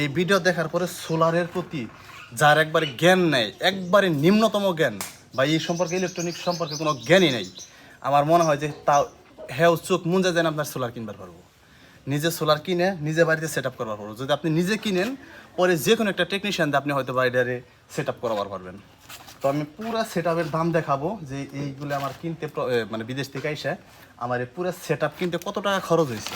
এই ভিডিও দেখার পরে সোলারের প্রতি যার একবারে জ্ঞান নেই, একবারে নিম্নতম জ্ঞান, বা এই সম্পর্কে ইলেকট্রনিক সম্পর্কে কোনো জ্ঞানই নেই, আমার মনে হয় যে তাও হ্যাঁ চোখ মুঞ্জা যেন আপনার সোলার কিনবার পারব। নিজে সোলার কিনে নিজে বাড়িতে সেট আপ করবার পারব। যদি আপনি নিজে কিনেন, পরে যে কোনো একটা টেকনিশিয়ান দিয়ে আপনি হয়তো বাইরে সেট আপ করাবার পারবেন। তো আমি পুরো সেট আপের দাম দেখাবো যে এইগুলো আমার কিনতে মানে বিদেশ থেকে এসে আমার এই পুরো সেট আপ কিনতে কত টাকা খরচ হয়েছে।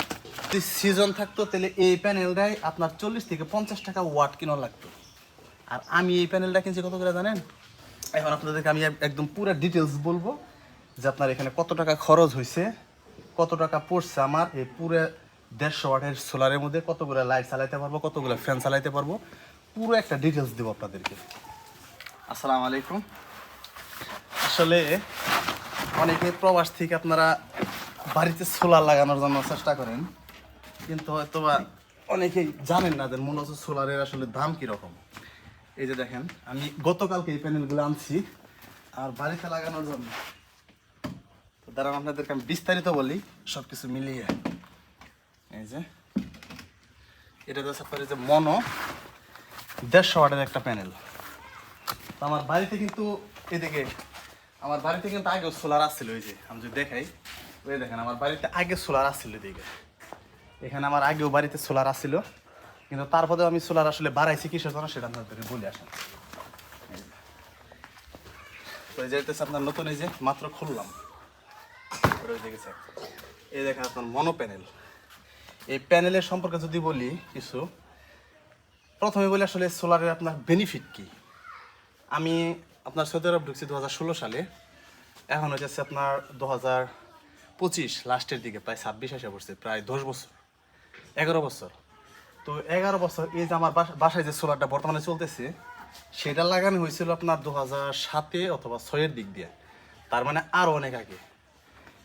যদি সিজন থাকতো, তাহলে এই প্যানেলটাই আপনার চল্লিশ থেকে পঞ্চাশ টাকা ওয়াট কিনা লাগতো। আর আমি এই প্যানেলটা কিনছি কত করে জানেন? এখন আপনাদেরকে আমি একদম পুরো ডিটেলস বলব যে আপনার এখানে কত টাকা খরচ হয়েছে কত টাকা পড়ছে আমার, এই পুরো দেড়শো ওয়াটের সোলারের মধ্যে কতগুলো লাইট চালাইতে পারব কতগুলো ফ্যান চালাইতে পারব, পুরো একটা ডিটেলস দেবো আপনাদেরকে। আসসালামু আলাইকুম। আসলে অনেকে প্রবাস থেকে আপনারা বাড়িতে সোলার লাগানোর জন্য চেষ্টা করেন। কিন্তু হয়তো বা অনেকেই জানেন না যে মূলত সোলারের আসলে দাম কীরকম। এই যে দেখেন, আমি গতকালকে এই প্যানেলগুলো আনছি আর বাড়িতে লাগানোর জন্য। তো দাঁড়ান, আপনাদেরকে আমি বিস্তারিত বলি সব কিছু মিলিয়ে। এই যে, এটা আপনার এই যে মনো দেড়শো ওয়াটের একটা প্যানেল। তো আমার বাড়িতে কিন্তু এদিকে, আমার বাড়িতে কিন্তু আগে সোলার আসছিল ওই যে, আমি যদি দেখাই ওই দেখেন, আমার বাড়িতে আগে সোলার আসছিল এদিকে। এখানে আমার আগেও বাড়িতে সোলার আসছিল কিন্তু তারপরেও আমি সোলার আসলে বাড়াইছি কিসের জন্য সেটা আপনাদের বলে আসেন এই যে। তো এই যে এটা হচ্ছে আপনার নতুন, এই যে মাত্র খুললাম। এই দেখেন আপনার মনো প্যানেল। এই প্যানেলের সম্পর্কে যদি বলি কিছু, প্রথমে বলি আসলে সোলারের আপনার বেনিফিট কি? আমি আপনার সৌদি আরব ঢুকছি দুহাজার ষোলো সালে। এখন হচ্ছে আপনার দু হাজার পঁচিশ লাস্টের দিকে, প্রায় ছাব্বিশ এসে পড়ছে, প্রায় দশ বছর। এগারো বছর। তো এগারো বছর এই যে আমার বাসা- বাসায় যে সোলারটা বর্তমানে চলতেছে, সেটা লাগানো হয়েছিল আপনার দু হাজার সাতে অথবা ছয়ের দিক দিয়ে। তার মানে আরও অনেক আগে।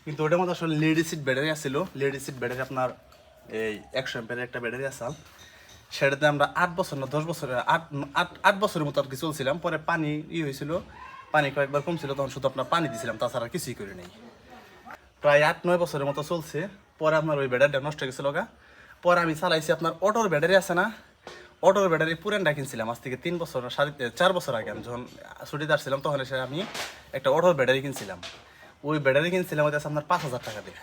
কিন্তু ওটার মধ্যে আসলে লেডি সিট ব্যাটারি আসছিল লেডি সিট ব্যাটারি আপনার এই একশো এম্পের একটা ব্যাটারি আসাল সেটাতে আমরা আট বছর না, দশ বছর আট আট আট বছরের মতো আর কি চলছিলাম। পরে পানি ই হয়েছিল। পানি কয়েকবার কমছিল, তখন শুধু আপনার পানি দিছিলাম, তাছাড়া কিছুই করি নেই। প্রায় আট, নয় বছরের মতো চলছে। পরে আপনার ওই ব্যাটারিটা নষ্ট হয়ে গেছিল গা পরে আমি চালাইছি আপনার অটোর ব্যাটারি আছে না? অটোর ব্যাটারি পুরানটা কিনছিলাম আজ থেকে তিন বছর, সাড়ে চার বছর আগে আমি যখন ছুটিতে আসছিলাম, তখন এসে আমি একটা অটোর ব্যাটারি কিনছিলাম। ওই ব্যাটারি কিনছিলাম ওই আপনার পাঁচ হাজার টাকা দিয়ে।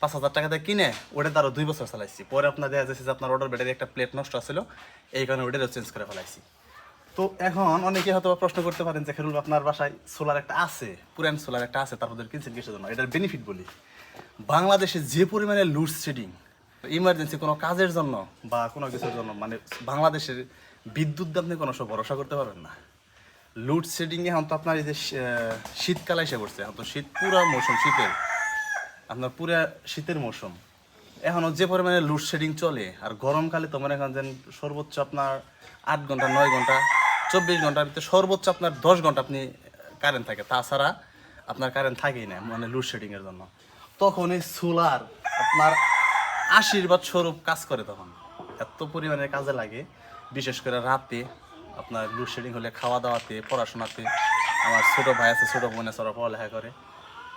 পাঁচ হাজার টাকা দিয়ে কিনে ওটা তারও দুই বছর চালাইছি। পরে আপনার দেখা যাচ্ছে যে আপনার অটোর ব্যাটারি একটা প্লেট নষ্ট আছিল, এই কারণে ওটারও চেঞ্জ করে ফেলাইছি। তো এখন অনেকে হয়তো প্রশ্ন করতে পারেন যে, খেরুল, আপনার বাসায় সোলার একটা আছে, পুরান সোলার একটা আছে তারপর কিনছেন কিসের জন্য? এটার বেনিফিট বলি। বাংলাদেশে যে পরিমাণে লোডশেডিং ইমার্জেন্সি কোনো কাজের জন্য বা কোনো কিছুর জন্য মানে বাংলাদেশের বিদ্যুৎ দিয়ে আপনি কোনো সব ভরসা করতে পারবেন না। লোডশেডিং এখন তো আপনার এই যে শীতকাল এসে পড়ছে, এখন তো শীত পুরো মৌসুম শীতের, আপনার পুরো শীতের মৌসুম। এখনও যে পরিমাণে লোডশেডিং চলে, আর গরমকালে তো মনে করেন যে সর্বোচ্চ আপনার আট ঘণ্টা, নয় ঘণ্টা, চব্বিশ ঘণ্টার ভিতরে সর্বোচ্চ আপনার দশ ঘণ্টা আপনি কারেন্ট থাকে। তাছাড়া আপনার কারেন্ট থাকেই না মানে লোডশেডিংয়ের জন্য। তখন এই সোলার আপনার আশীর্বাদ স্বরূপ কাজ করে তখন। এত পরিমাণে কাজে লাগে, বিশেষ করে রাতে আপনার লোডশেডিং হলে খাওয়া দাওয়াতে পড়াশোনাতে। আমার ছোট ভাই আছে, ছোট বোন আছে পড়ালেখা করে।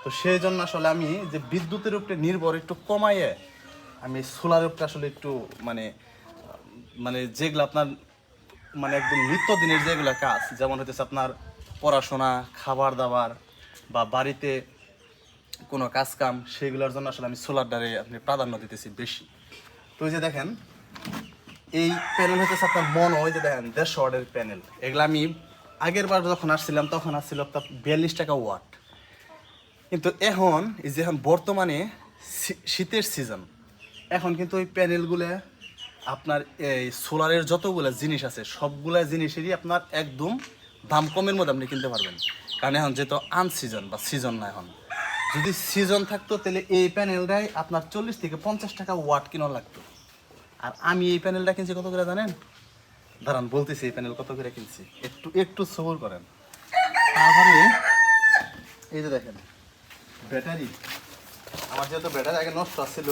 তো সেই জন্য আসলে আমি যে বিদ্যুতের উপরে নির্ভর একটু কমাইয়ে, আমি সোলার উপরে আসলে একটু মানে মানে যেগুলো আপনার মানে একদম নিত্যদিনের যেগুলো কাজ, যেমন হতেছে আপনার পড়াশোনা খাবার দাবার বা বাড়িতে কোনো কাজ কাম সেগুলোর জন্য আসলে আমি সোলার দ্বারে আপনি প্রাধান্য দিতেছি বেশি। তো যে দেখেন, এই প্যানেল হচ্ছে আপনার মন ওই যে দেখেন, দেড়শো ওয়াটের প্যানেল এগুলো আমি আগের বার যখন আসছিলাম, তখন আসছিল বিয়াল্লিশ টাকা ওয়াট। কিন্তু এখন, এই যে এখন বর্তমানে শীতের সিজন এখন কিন্তু ওই প্যানেলগুলো আপনার এই সোলারের যতগুলো জিনিস আছে, সবগুলা জিনিসেরই আপনার একদম দাম কমের মধ্যে আপনি কিনতে পারবেন। কারণ এখন যেহেতু আনসিজন বা সিজন না এখন। যদি সিজন থাকতো, তাহলে এই প্যানেলটাই আপনার চল্লিশ থেকে পঞ্চাশ টাকা ওয়াট কিনা লাগতো। আর আমি এই প্যানেলটা কিনছি কত করে জানেন? দাঁড়ান, বলতেছি এই প্যানেল কত করে কিনছি। একটু একটু সবর করেন। তারপরে, এই যে দেখেন, ব্যাটারি। আমার যেহেতু ব্যাটারি আগে নষ্ট আসছিল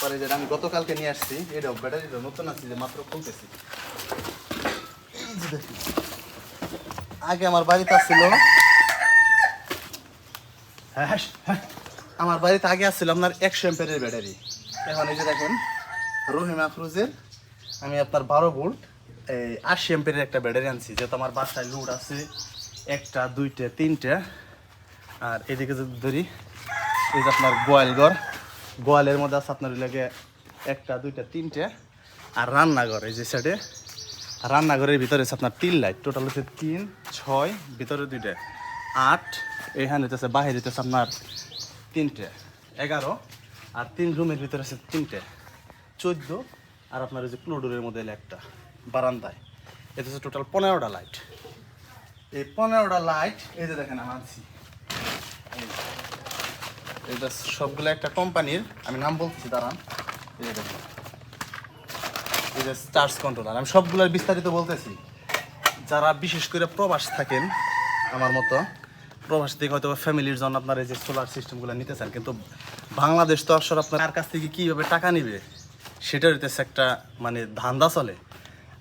পরে যেটা আমি গতকালকে নিয়ে আসছি, এটাও ব্যাটারিটা নতুন আসছে যে মাত্র খুলতেছি। এই যে দেখুন। আগে আমার বাড়িতে আসছিল আমার বাড়িতে আগে আসছিল আপনার একশো এম্পের ব্যাটারি। এখন এই যে দেখেন, রহিম আফরুজের, আমি আপনার বারো ভোল্ট, এই আশি এম্পের একটা ব্যাটারি আনছি, যেহেতু আমার বাসায় লোড আছে একটা, দুইটা, তিনটা। আর এদিকে যদি ধরি, এই যে আপনার গোয়াল ঘর, গোয়ালের মধ্যে আছে আপনার লাগে একটা, দুইটা, তিনটে। আর রান্নাঘর, এই যে সাইডে রান্নাঘরের ভিতরে আছে আপনার তিন লাইট টোটাল হচ্ছে তিন, ছয়, ভিতরে দুইটা, আট এখানে হচ্ছে বাহির হচ্ছে আপনার তিনটে, এগারো আর তিন রুমের ভিতরে আছে তিনটে, চোদ্দ আর আপনার ওই যে ক্লোডোরের মধ্যে একটা বারান্দায়। এটা হচ্ছে টোটাল পনেরোটা লাইট এই পনেরোটা লাইট এই যে দেখেন আমি আনছি। এই এটা সবগুলো একটা কোম্পানির আমি নাম বলতেছি, দাঁড়ান। এই যে দেখেন। এই যে চার্জ কন্ট্রোলার আমি সবগুলোর বিস্তারিত বলতেছি। যারা বিশেষ করে প্রবাস থাকেন, আমার মতো প্রবাস থেকে হয়তো ফ্যামিলির জন্য আপনার এই যে সোলার সিস্টেমগুলো নিতে চান, কিন্তু বাংলাদেশ তো আসলে আপনার কাছ থেকে কীভাবে টাকা নিবে সেটার একটা মানে ধান্দা চলে।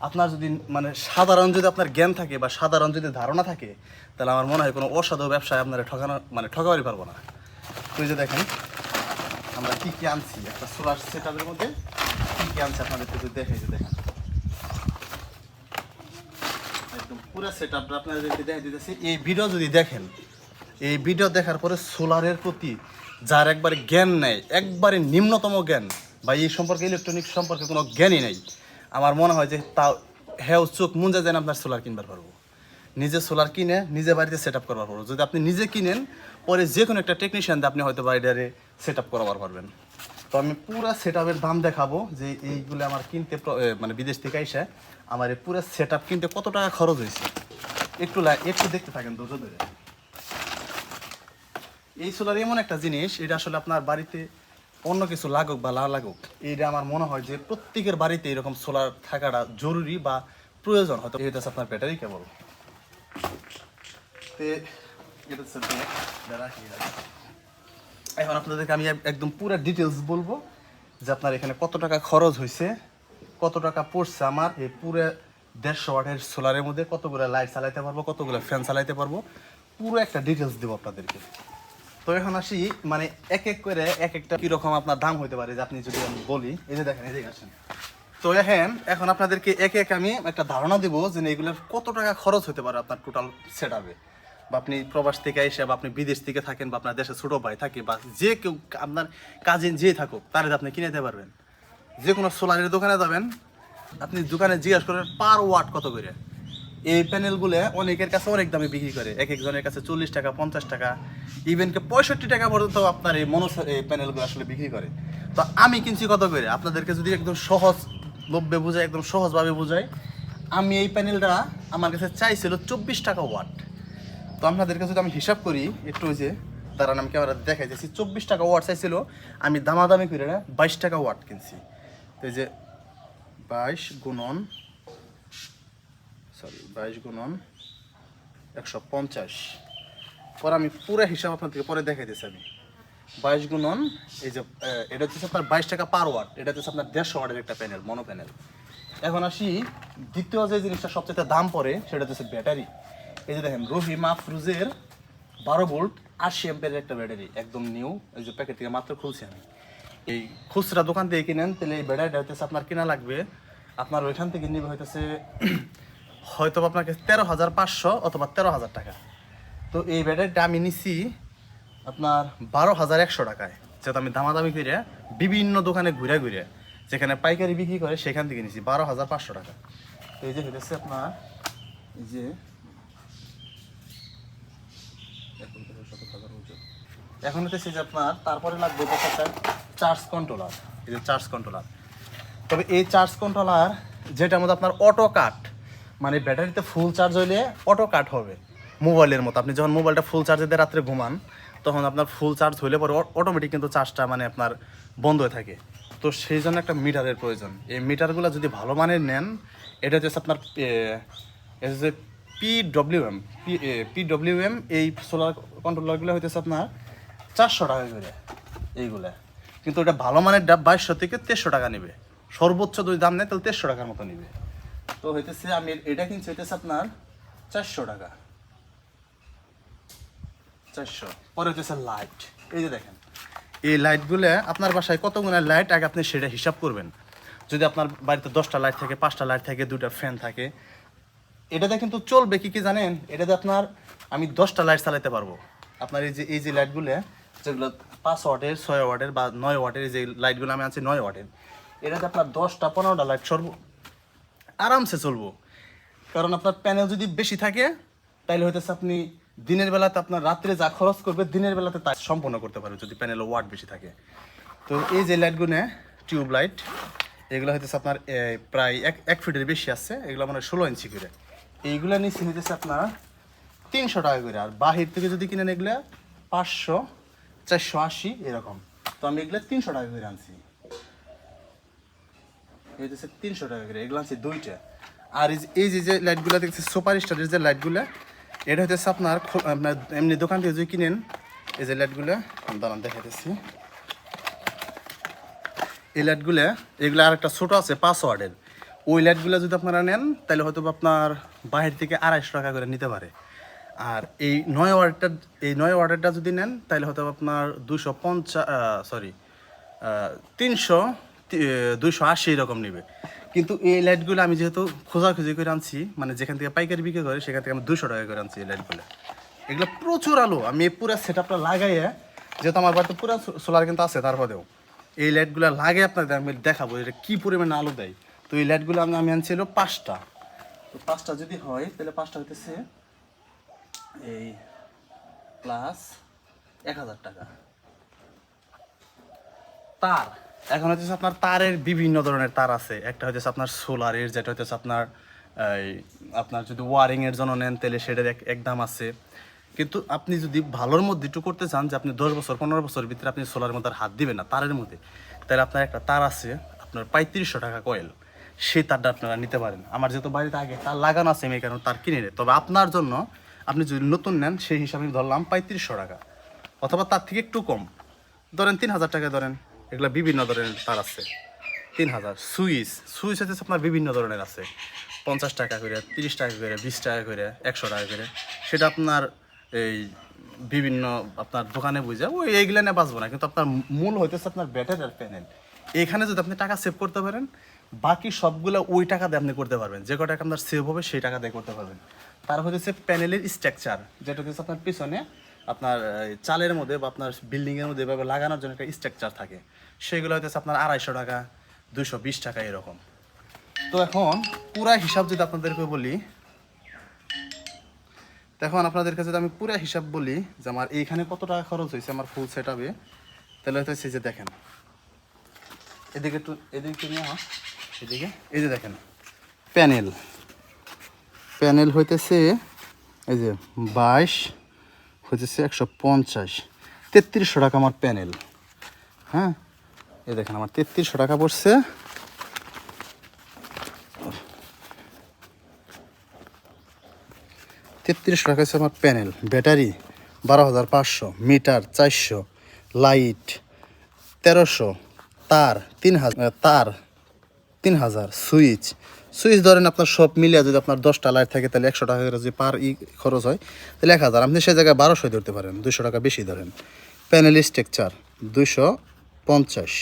আপনার যদি মানে সাধারণ যদি আপনার জ্ঞান থাকে বা সাধারণ যদি ধারণা থাকে, তাহলে আমার মনে হয় কোনো অসাধু ব্যবসায় আপনারা ঠকানো মানে ঠকাবারই পারব না। তুই যে দেখেন, আমরা কী কী আনছি? একটা সোলার সেট মধ্যে কী কী আনছি আপনাদের একটু দেখে যে দেখেন। একদম পুরো সেট আপটা যদি দেখে দিতেছি। এই ভিডিও যদি দেখেন এই ভিডিও দেখার পরে সোলারের প্রতি যার একবারে জ্ঞান নেই, একবারে নিম্নতম জ্ঞান, বা এই সম্পর্কে ইলেকট্রনিক সম্পর্কে কোনো জ্ঞানই নেই, আমার মনে হয় যে তাও হ্যাঁ চোখ মুঞ্জা যেন আপনার সোলার কিনবার পারব। নিজে সোলার কিনে নিজে বাড়িতে সেট আপ করবার পারব। যদি আপনি নিজে কিনেন, পরে যে কোনো একটা টেকনিশিয়ান দিয়ে আপনি হয়তো বাইরে সেট আপ করাবার পারবেন। তো আমি পুরো সেট আপের দাম দেখাবো যে এইগুলো আমার কিনতে মানে বিদেশ থেকে এসে আমার এই পুরো সেট আপ কিনতে কত টাকা খরচ হয়েছে। একটু একটু দেখতে থাকেন ধৈর্য ধরে। এই সোলার এমন একটা জিনিস, এটা আসলে আপনার বাড়িতে অন্য কিছু লাগুক বা না লাগুক, এটা আমার মনে হয় যে প্রত্যেকের বাড়িতে এরকম সোলার থাকাটা জরুরি বা প্রয়োজন। হয়তো এটা হচ্ছে আপনার ব্যাটারি কেবল। এখন আপনাদেরকে আমি একদম পুরো ডিটেলস বলব যে আপনার এখানে কত টাকা খরচ হয়েছে কত টাকা পড়ছে আমার, এই পুরো দেড়শো ওয়াটের সোলারের মধ্যে কতগুলো লাইট চালাইতে পারব, কতগুলো ফ্যান চালাইতে পারব, পুরো একটা ডিটেলস দেবো আপনাদেরকে। তো এখন আসি মানে এক এক করে এক একটা কীরকম আপনার দাম হইতে পারে, যে আপনি যদি আমি বলি। এই যে দেখেন, এই এদিকে আসেন। তো এখন এখন আপনাদেরকে এক এক আমি একটা ধারণা দেবো যে এগুলোর কত টাকা খরচ হতে পারে আপনার টোটাল সেট আপে বা আপনি প্রবাস থেকে এসে, বা আপনি বিদেশ থেকে থাকেন, বা আপনার দেশে ছোটো ভাই থাকে, বা যে কেউ, আপনার কাজিন যে থাকুক, তার আপনি কিনে দিতে পারবেন। যে কোনো সোলারের দোকানে যাবেন, আপনি দোকানে জিজ্ঞাসা করবেন পার ওয়াট কত করে? এই প্যানেলগুলো অনেকের কাছে অনেক দামে বিক্রি করে। এক একজনের কাছে চল্লিশ টাকা, পঞ্চাশ টাকা ইভেনকে পঁয়ষট্টি টাকা পর্যন্ত আপনার এই মনো এই প্যানেলগুলো আসলে বিক্রি করে। তো আমি কিনছি কত করে? আপনাদেরকে যদি একদম সহজ লভ্যে বোঝাই, একদম সহজভাবে বোঝাই, আমি এই প্যানেলটা আমার কাছে চাইছিল চব্বিশ টাকা ওয়াট তো আপনাদেরকে যদি আমি হিসাব করি, একটু যে দাঁড়ান, আমি ক্যামেরা দেখাই দিয়েছি চব্বিশ টাকা ওয়াট চাইছিল, আমি দামাদামি করে বাইশ টাকা ওয়াট কিনছি। তো এই যে বাইশ গুণন সরি, বাইশ গুণন একশো পঞ্চাশ। পরে আমি পুরো হিসাব আপনাদেরকে পরে দেখাই দিয়েছি আমি। বাইশ গুণন, এই যে এটা হচ্ছে আপনার বাইশ টাকা পার ওয়াট এটা হচ্ছে আপনার দেড়শো ওয়াটের একটা প্যানেল মনো প্যানেল এখন আসি, দ্বিতীয় যে জিনিসটা সবচেয়ে দাম পড়ে, সেটা হচ্ছে ব্যাটারি। এই যে দেখেন, রোহি মাফরুজের বারো ভোল্ট আশি এম্পের একটা ব্যাটারি, একদম নিউ এই যে প্যাকেট থেকে মাত্র খুলছি আমি। এই খুচরা দোকান থেকে কিনেন, তাহলে এই ব্যাটারিটা হইতেছে আপনার কেনা লাগবে। আপনার ওইখান থেকে নিবে হইতেছে হয়তো আপনাকে তেরো হাজার পাঁচশো অথবা তেরো হাজার টাকা। তো এই ব্যাটারিটা আমি নিছি আপনার বারো হাজার একশো টাকায়। যেটা আমি দামাদামি করে বিভিন্ন দোকানে ঘুরে ঘুরে যেখানে পাইকারি বিক্রি করে সেখান থেকে নিছি বারো হাজার পাঁচশো টাকা। তো এই যে হইতেছে আপনার, এই যে এখন হচ্ছে যে আপনার, তারপরে লাগবে চার্জ কন্ট্রোলার। এই যে চার্জ কন্ট্রোলার। তবে এই চার্জ কন্ট্রোলার যেটার মধ্যে আপনার অটো কাট মানে ব্যাটারিতে ফুল চার্জ হইলে অটো কাট হবে। মোবাইলের মতো। আপনি যখন মোবাইলটা ফুল চার্জে দিয়ে রাত্রে ঘুমান তখন আপনার ফুল চার্জ হইলে পরে অটোমেটিক কিন্তু চার্জটা মানে আপনার বন্ধ হয়ে থাকে। তো সেই জন্য একটা মিটারের প্রয়োজন। এই মিটারগুলো যদি ভালো মানের নেন এটা হচ্ছে আপনার এ, এটা হচ্ছে P M P W M এই সোলার কন্ট্রোলারগুলো হইতেছে আপনার চারশো টাকা করে এইগুলা। কিন্তু ওটা ভালো মানের ডাব বাইশশো থেকে তেরোশো টাকা নেবে। সর্বোচ্চ যদি দাম নেয় তাহলে তেরোশো টাকার মতো নেবে। তো হইতেছে আমি এটা কিনছি হইতেছে আপনার চারশো টাকা। চারশো। পরে হইতেছে লাইট এই যে দেখেন, এই লাইটগুলো আপনার বাসায় কত গুণের লাইট আগে আপনি সেটা হিসাব করবেন। যদি আপনার বাড়িতে দশটা লাইট থাকে, পাঁচটা লাইট থাকে দুটা ফ্যান থাকে, এটাতে কিন্তু চলবে কি কি জানেন? এটাতে আপনার আমি দশটা লাইট চালাতে পারব। আপনার এই যে এই যে লাইটগুলো যেগুলো পাঁচ ওয়াটের, ছয় ওয়াটের বা নয় ওয়াটের যে লাইটগুলো আমি আছি নয় ওয়াটের, এটাতে আপনার দশটা, পনেরোটা লাইট সর্ব আরামসে চলবো। কারণ আপনার প্যানেল যদি বেশি থাকে তাহলে হইতেছে আপনি দিনের বেলাতে আপনার রাত্রে যা খরচ করবে, দিনের বেলাতে তা সম্পন্ন করতে পারবে যদি প্যানেলে ওয়াট বেশি থাকে। তো এই যে লাইটগুলো টিউব লাইট এগুলো হইতেছে আপনার প্রায় এক এক ফিটের বেশি আছে, এগুলো মানে ষোলো ইঞ্চি করে। এইগুলো নিচে নিতেছে আপনার তিনশো টাকা করে, আর বাহির থেকে যদি কিনেন এগুলো পাঁচশো, চারশো আশি এরকম। তো আমি এগুলো তিনশো টাকা করে আনছি। হচ্ছে তিনশো টাকা করে, এগুলো আছে দুইটা। আর এই যে- যে লাইটগুলো দেখছি সুপার স্টারের যে লাইটগুলো এটা হচ্ছে আপনার আপনার এমনি দোকান থেকে যদি কিনেন, এই যে লাইটগুলো দাঁড়ান দেখাতেছি এই লাইটগুলো এগুলো আর একটা ছোটো আছে পাঁচ ওয়ার্ডের ওই লাইটগুলো যদি আপনারা নেন, তাহলে হয়তো আপনার বাইরে থেকে আড়াইশো টাকা করে নিতে পারে। আর এই নয় ওয়ার্ডটা এই নয় ওয়ার্ডেরটা যদি নেন, তাহলে হয়তো আপনার দুশো পঞ্চাশ সরি তিনশো দুইশো আশি এরকম নেবে। কিন্তু এই লাইটগুলো আমি যেহেতু খোঁজাখুঁজি করে আনছি মানে যেখান থেকে পাইকারি বিক্রি করে, সেখান থেকে আমি দুশো টাকা করে আনছি এই লাইটগুলো এগুলো প্রচুর আলো, আমি এই পুরো সেট আপটা লাগাইয়ে, যেহেতু আমার বাড়িতে পুরো সোলার কিন্তু আছে, তারপরেও। এই লাইটগুলো লাগে আপনাদের আমি দেখাবো, এটা কী পরিমাণে আলো দেয়। তো এই লাইটগুলো আমি আমি আনছিল পাঁচটা। তো পাঁচটা যদি হয়, তাহলে পাঁচটা হইতেছে এই প্লাস এক হাজার টাকা। তার এখন হচ্ছে আপনার তারের বিভিন্ন ধরনের তার আছে। একটা হচ্ছে আপনার সোলারের, যেটা হচ্ছে আপনার আপনার যদি ওয়ারিং এর জন্য নেন তাহলে সেটার এক এক দাম আছে। কিন্তু আপনি যদি ভালোর মধ্যে একটু করতে চান যে আপনি দশ বছর, পনেরো বছর ভিতরে আপনি সোলারের মধ্যে হাত দিবেন না, তারের মধ্যে, তাহলে আপনার একটা তার আছে, আপনার পঁয়ত্রিশশো টাকা কয়েল। সেই তারটা আপনারা নিতে পারেন। আমার যেহেতু বাড়িতে আগে তার লাগানো আছে, আমি কারণে তার কিনে নেই। তবে আপনার জন্য আপনি যদি নতুন নেন, সেই হিসাবে ধরলাম পঁয়ত্রিশশো টাকা, অথবা তার থেকে একটু কম। ধরেন তিন হাজার টাকা ধরেন। এগুলো বিভিন্ন ধরনের তার আছে। তিন হাজার। সুইচ সুইচ হচ্ছে আপনার বিভিন্ন ধরনের আছে। পঞ্চাশ টাকা করে, তিরিশ টাকা করে, বিশ টাকা করে, একশো টাকা করে। সেটা আপনার এই বিভিন্ন আপনার দোকানে বুঝে, ওই এইগুলো নিয়ে বাঁচবো না। কিন্তু আপনার মূল হইতেছে আপনার ব্যাটারি আর প্যানেল। এখানে যদি আপনি টাকা সেভ করতে পারেন, বাকি সবগুলো ওই টাকা দিয়ে আপনি করতে পারবেন। যে কটা আপনার সেভ হবে, সেই টাকা দিয়ে করতে পারবেন। তার হচ্ছে প্যানেলের স্ট্রাকচার যেটা হচ্ছে আপনার পিছনে আপনার চালের মধ্যে বা আপনার বিল্ডিংয়ের মধ্যে এভাবে লাগানোর জন্য একটা স্ট্রাকচার থাকে। সেগুলো হইতেছে আপনার আড়াইশো টাকা দুশো বিশ টাকা এরকম। তো এখন পুরা হিসাব যদি আপনাদেরকে বলি এখন আপনাদের কাছে যদি আমি পুরা হিসাব বলি যে আমার এইখানে কত টাকা খরচ হয়েছে আমার ফুল সেট আপে তাহলে হয়তো সেই যে দেখেন। এদিকে একটু, এদিকে নিয়ে এদিকে, এই যে দেখেন, প্যানেল। প্যানেল হইতেছে, এই যে বাইশ, হইতেছে একশো পঞ্চাশ, তেত্রিশশো টাকা আমার প্যানেল। হ্যাঁ? এই দেখেন, আমার তেত্রিশশো টাকা পড়ছে। তেত্রিশশো টাকা হচ্ছে আমার প্যানেল, ব্যাটারি বারো হাজার পাঁচশো, মিটার চারশো, লাইট তেরোশো, তার তিন হাজার তার তিন হাজার সুইচ। সুইচ ধরেন আপনার সব মিলিয়ে যদি আপনার দশটা লাইট থাকে, তাহলে একশো টাকা করে যদি পার ই খরচ হয়, তাহলে এক হাজার। আপনি সেই জায়গায় বারোশোই ধরতে পারেন দুশো টাকা বেশি ধরেন। প্যানেল স্ট্রাকচার দুশো পঞ্চাশ।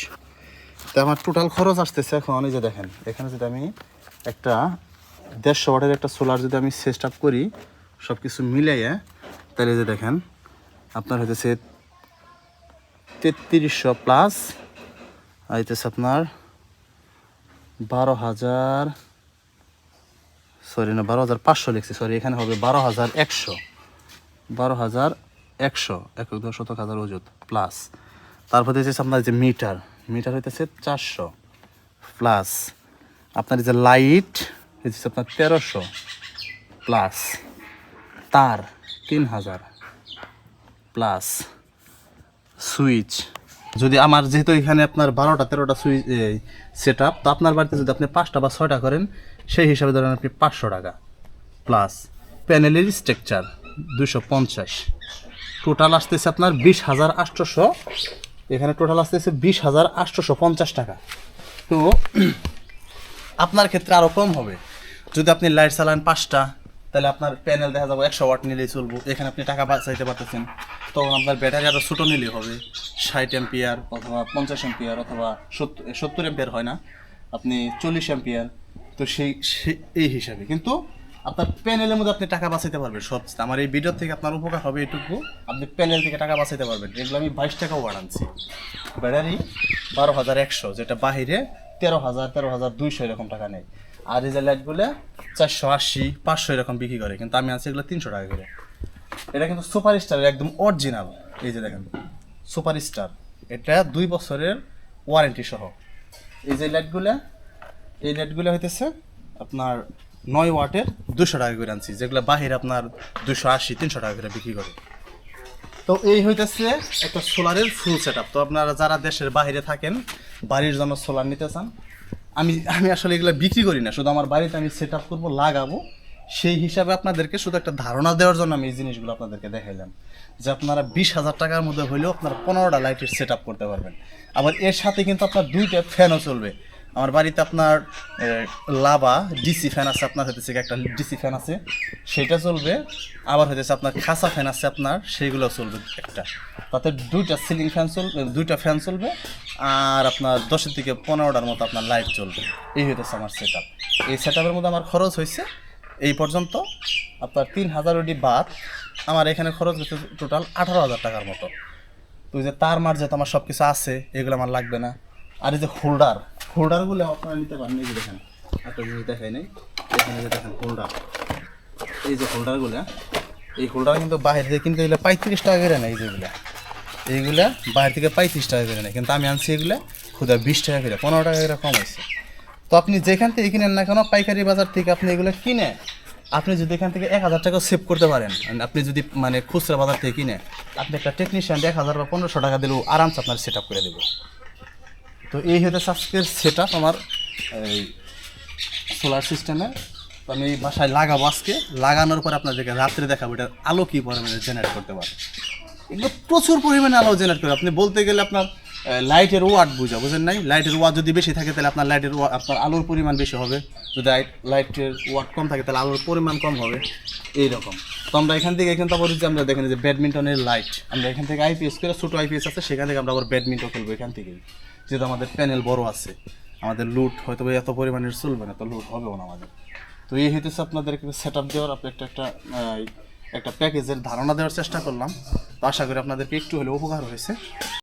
তো আমার টোটাল খরচ আসতেছে এখন, এই যে দেখেন, এখানে যদি আমি একটা দেড়শো ওয়াটের একটা সোলার যদি আমি সেট আপ করি সব কিছু মিলাইয়ে, তাহলে যে দেখেন, আপনার হইতেছে তেত্রিশশো প্লাস আইতেছে আপনার বারো হাজার সরি না, বারো হাজার পাঁচশো লিখছি সরি এখানে হবে বারো হাজার একশো। বারো হাজার একশো এক দশ শতক হাজার ওজুত প্লাস তারপর হচ্ছে আপনার যে মিটার মিটার হইতেছে চারশো প্লাস আপনার যে লাইট হচ্ছে আপনার তেরোশো প্লাস তার তিন হাজার প্লাস সুইচ যদি আমার যেহেতু এখানে আপনার বারোটা, তেরোটা সুইচ সেট আপ তো আপনার বাড়িতে যদি আপনি পাঁচটা বা ছয়টা করেন, সেই হিসাবে ধরেন আপনি পাঁচশো টাকা প্লাস প্যানেলের স্ট্রাকচার দুশো পঞ্চাশ। টোটাল আসতেছে আপনার বিশ হাজার আটশোশো এখানে টোটাল আসতেছে বিশ হাজার আটশোশো পঞ্চাশ টাকা। তো আপনার ক্ষেত্রে আরও কম হবে। যদি আপনি লাইট চালান পাঁচটা, তাহলে আপনার প্যানেল দেখা যাব একশো ওয়াট নিলেই চলবো। এখানে আপনি টাকা বাঁচাইতে পারতেছেন। তখন আপনার ব্যাটারি আরও ছোটো নিলেই হবে। ষাট এম্পিয়ার অথবা পঞ্চাশ এম্পিয়ার অথবা সত্তর এম্পিয়ার হয় না। আপনি চল্লিশ অ্যাম্পিয়ার তো সেই এই হিসাবে। কিন্তু আপনার প্যানেলের মধ্যে আপনি টাকা বাঁচাইতে পারবেন, সব আমার এই ভিডিও থেকে আপনার উপকার হবে এটুকু। আপনি প্যানেল থেকে টাকা বাঁচাইতে পারবেন। এগুলো আমি বাইশ টাকাও আনছি ব্যাটারি বারো হাজার একশো, যেটা বাহিরে তেরো হাজার তেরো হাজার দুইশো এরকম টাকা নেয় আর এই যে লাইটগুলো চারশো আশি, পাঁচশো এরকম বিক্রি করে, কিন্তু আমি আনছি এগুলো তিনশো টাকা করে। এটা কিন্তু সুপার স্টার একদম অরিজিনাল এই যে দেখেন সুপার স্টার এটা দুই বছরের ওয়ারেন্টি সহ। এই যে লাইটগুলো এই লাইটগুলো হইতেছে আপনার নয় ওয়াটের দুশো টাকা করে আনছি, যেগুলো বাহিরে আপনার দুশো আশি, তিনশো টাকা করে বিক্রি করে। তো এই হইতেছে একটা সোলারের ফুল সেট তো আপনারা যারা দেশের বাইরে থাকেন, বাড়ির জন্য সোলার নিতে চান, আমি আমি আসলে এগুলো বিক্রি করি না, শুধু আমার বাড়িতে আমি সেট আপ করব, লাগাবো। সেই হিসাবে আপনাদেরকে শুধু একটা ধারণা দেওয়ার জন্য আমি এই জিনিসগুলো আপনাদেরকে দেখাইলাম, যে আপনারা বিশ হাজার টাকার মধ্যে হইলেও আপনারা পনেরোটা লাইটের সেট আপ করতে পারবেন। আবার এর সাথে কিন্তু আপনার দুইটা ফ্যানও চলবে। আমার বাড়িতে আপনার লাভা ডিসি ফ্যান আছে, আপনার হইতেছে একটা ডিসি ফ্যান আছে। সেটা চলবে, আবার হইতেছে আপনার খাসা ফ্যান আছে আপনার সেইগুলো চলবে একটা। তাতে দুইটা সিলিং ফ্যান চলবে দুইটা ফ্যান চলবে, আর আপনার দশের থেকে পনেরোটার মতো আপনার লাইট চলবে। এই হইতেছে আমার সেট এই সেট আপের মধ্যে আমার খরচ হয়েছে এই পর্যন্ত আপনার তিন হাজার ওডি বাদ, আমার এখানে খরচ হচ্ছে টোটাল আঠারো হাজার টাকার মতো। তো যে তার মার যেহেতু আমার সব কিছু আছে, এগুলো আমার লাগবে না। আর এই যে হোল্ডার হোল্ডারগুলো আপনারা নিতে পারেন এই যে দেখেন, একটা জিনিস দেখাই নাই, এখানে যে দেখেন হোল্ডার, এই যে হোল্ডারগুলো এই হোল্ডার কিন্তু বাইরে থেকে কিনতে গেলে পঁয়ত্রিশ টাকা করে নেয় যেগুলো এইগুলা বাইরে থেকে পঁয়ত্রিশ টাকা করে নেয়, কিন্তু আমি আনছি এগুলো খুদা বিশ টাকা করে, পনেরো টাকা করে কম হয়েছে। তো আপনি যেখান থেকে কিনেন না কেন পাইকারি বাজার থেকে আপনি এগুলো কিনে, আপনি যদি এখান থেকে এক হাজার টাকা সেভ করতে পারেন আপনি যদি মানে খুচরা বাজার থেকে কিনে, আপনি একটা টেকনিশিয়ান এক হাজার বা পনেরোশো টাকা দিলেও আরামসে আপনার সেট আপ করে দেবো। তো এই হতে আজকের সেট আপ আমার, এই সোলার সিস্টেমে তো আমি বাসায় লাগাবো আজকে। লাগানোর পর আপনাদেরকে রাত্রে দেখাবো এটার আলো কী পরিমাণে জেনারেট করতে পারে। এগুলো প্রচুর পরিমাণে আলো জেনারেট করে। আপনি বলতে গেলে আপনার লাইটের ওয়াট বুঝা, বুঝেন নাই? লাইটের ওয়াট যদি বেশি থাকে, তাহলে আপনার লাইটের আপনার আলোর পরিমাণ বেশি হবে। যদি লাইটের ওয়াট কম থাকে, তাহলে আলোর পরিমাণ কম হবে। এইরকম। তো আমরা এখান থেকে এখান থেকে যে আমরা দেখেন যে ব্যাডমিন্টনের লাইট আমরা এখান থেকে আইপিএস করে ছোটো আইপিএস আছে, সেখান থেকে আমরা আবার ব্যাডমিন্টন খেলব এখান থেকেই। যেহেতু আমাদের প্যানেল বড় আছে, আমাদের লুট হয়তো এত পরিমাণের চলবে না, তো লুট হবে না আমাদের। তো এই হইতেছে আপনাদেরকে সেট আপ দেওয়ার, আপনি একটা একটা একটা প্যাকেজের ধারণা দেওয়ার চেষ্টা করলাম। তো আশা করি আপনাদেরকে একটু হলেও উপকার হয়েছে।